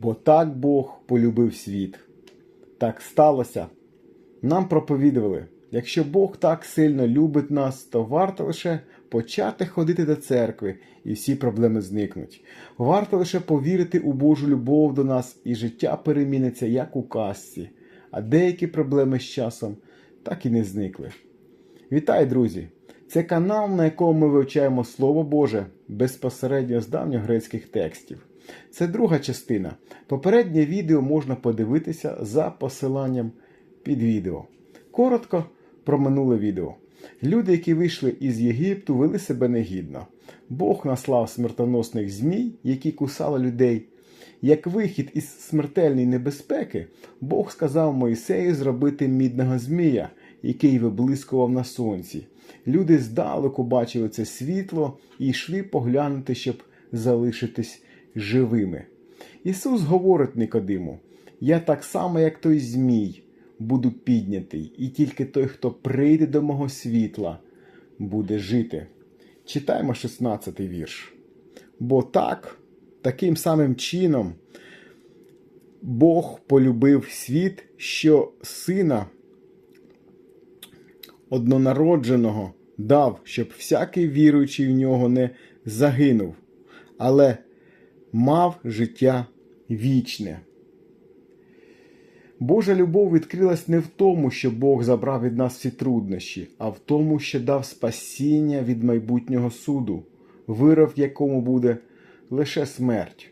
Бо так Бог полюбив світ. Так сталося. Нам проповідували, якщо Бог так сильно любить нас, то варто лише почати ходити до церкви, і всі проблеми зникнуть. Варто лише повірити у Божу любов до нас, і життя переміниться, як у казці, а деякі проблеми з часом так і не зникли. Вітаю, друзі! Це канал, на якому ми вивчаємо Слово Боже безпосередньо з давньогрецьких текстів. Це друга частина. Попереднє відео можна подивитися за посиланням під відео. Коротко про минуле відео. Люди, які вийшли із Єгипту, вели себе негідно. Бог наслав смертоносних змій, які кусали людей. Як вихід із смертельної небезпеки, Бог сказав Моїсею зробити мідного змія, який виблискував на сонці. Люди здалеку бачили це світло і йшли поглянути, щоб залишитись живими. Ісус говорить Никодиму: Я так само, як той Змій, буду піднятий, і тільки той, хто прийде до мого світла, буде жити. Читаємо 16 вірш. Бо так, таким самим чином, Бог полюбив світ, що сина однонародженого дав, щоб всякий віруючий в нього не загинув, але мав життя вічне. Божа любов відкрилась не в тому, що Бог забрав від нас всі труднощі, а в тому, що дав спасіння від майбутнього суду, вирок якому буде лише смерть.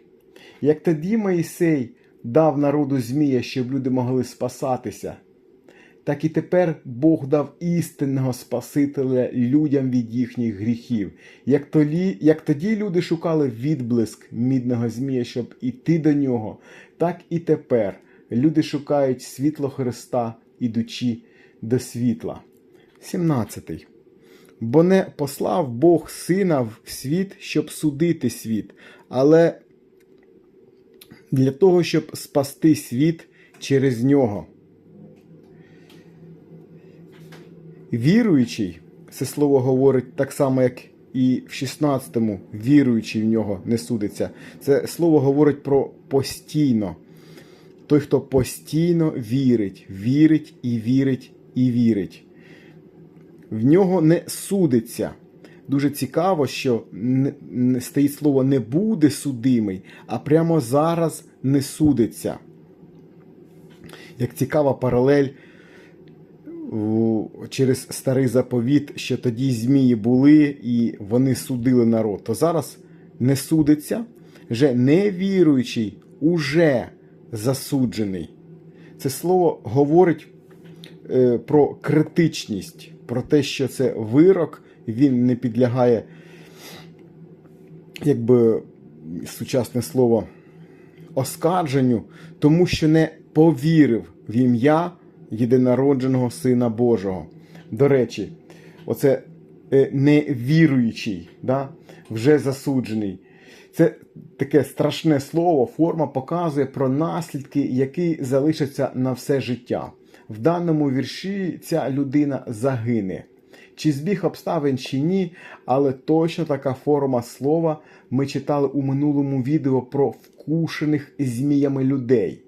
Як тоді Моїсей дав народу Змія, щоб люди могли спасатися, так і тепер Бог дав істинного Спасителя людям від їхніх гріхів. Як тоді, як тоді люди шукали відблиск мідного Змія, щоб іти до нього, так і тепер люди шукають світло Христа, ідучи до світла. 17. Бо не послав Бог сина в світ, щоб судити світ, але для того, щоб спасти світ через нього. Віруючий, це слово говорить так само, як і в 16-му, віруючий в нього не судиться. Це слово говорить про постійно. Той, хто постійно вірить, вірить і вірить і вірить. В нього не судиться. Дуже цікаво, що стоїть слово не буде судимий, а прямо зараз не судиться. Як цікава паралель через старий заповіт, що тоді змії були і вони судили народ, то зараз не судиться, вже невіруючий, уже засуджений. Це слово говорить е, про критичність, про те, що це вирок, він не підлягає, якби сучасне слово, оскарженню, тому що не повірив в ім'я єдинародженого Сина Божого. До речі, оце е, невіруючий, да? вже засуджений. Це таке страшне слово, форма показує про наслідки, які залишаться на все життя. В даному вірші ця людина загине. Чи збіг обставин, чи ні, але точно така форма слова ми читали у минулому відео про вкушених зміями людей.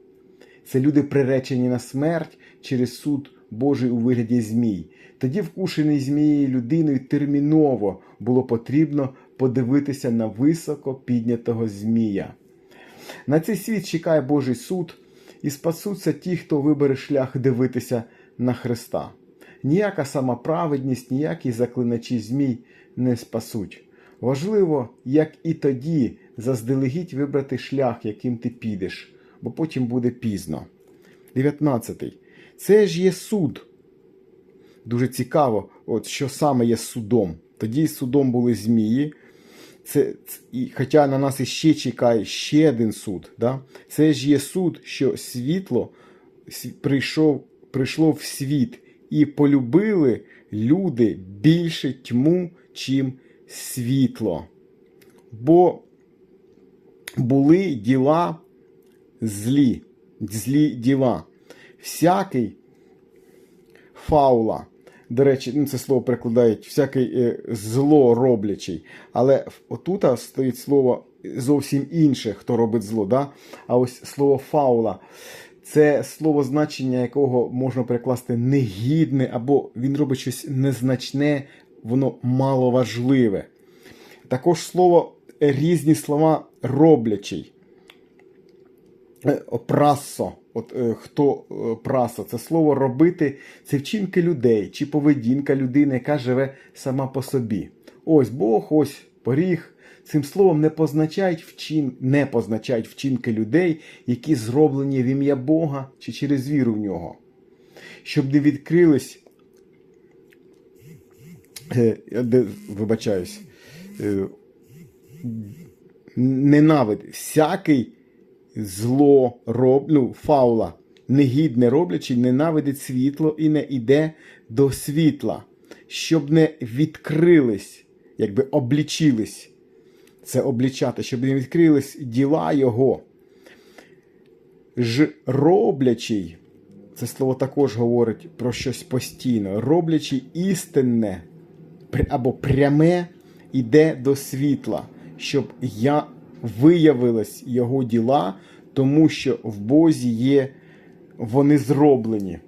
Це люди приречені на смерть через суд Божий у вигляді змій. Тоді вкушений змією людиною терміново було потрібно подивитися на високо піднятого змія. На цей світ чекає Божий суд, і спасуться ті, хто вибере шлях дивитися на Христа. Ніяка самоправедність, ніякі заклиначі змій не спасуть. Важливо, як і тоді, заздалегідь вибрати шлях, яким ти підеш, бо потім буде пізно. 19. Це ж є суд. Дуже цікаво, от що саме є судом. Тоді судом були змії. Це, і, Хоча на нас іще чекає ще один суд. Да? Це ж є суд, що світло прийшов, прийшло в світ, і полюбили люди більше тьму, чим світло. Бо були діла злі, злі діла. Всякий фаула, До речі, ну, це слово перекладають всякий е, зло роблячий. Але отут стоїть слово зовсім інше, хто робить зло. Да? А ось слово фаула це слово значення якого можна перекласти негідне, або він робить щось незначне, воно маловажливе. Також слово різні слова роблячий. Е, Прасо. От е, хто е, прасо? Це слово робити, це вчинки людей чи поведінка людини, яка живе сама по собі. Ось Бог, ось поріг. Цим словом не позначають вчин... не позначають вчинки людей, які зроблені в ім'я Бога чи через віру в нього. Щоб не відкрились. Е, де- Вибачаюсь. Е, Ненавид. Всякий зло роб, ну, фаула, негідне роблячи, ненавидить світло і не йде до світла, щоб не відкрились, якби облічились. Це облічати, щоб не відкрились діла його. Ж роблячий, це слово також говорить про щось постійно. Роблячий істинне або пряме іде до світла, щоб я виявились його діла, тому що в Бозі є вони зроблені.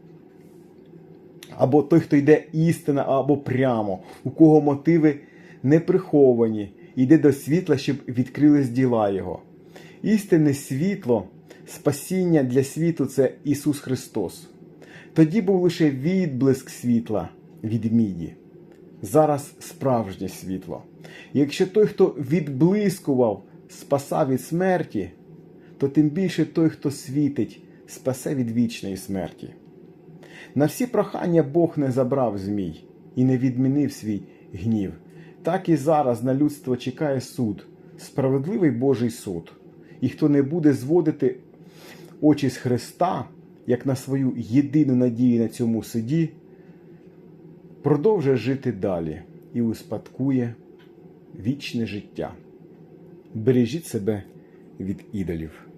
Або той, хто йде істина, або прямо, у кого мотиви не приховані, йде до світла, щоб відкрились діла Його. Істинне світло, спасіння для світу це Ісус Христос. Тоді був лише відблиск світла від міді. Зараз справжнє світло. Якщо той, хто відблискував, спасав від смерті, то тим більше той, хто світить, спасе від вічної смерті. На всі прохання Бог не забрав змій і не відмінив свій гнів. Так і зараз на людство чекає суд, справедливий Божий суд. І хто не буде зводити очі з Христа, як на свою єдину надію на цьому суді, продовжує жити далі і успадкує вічне життя. Бережіть себе від ідолів.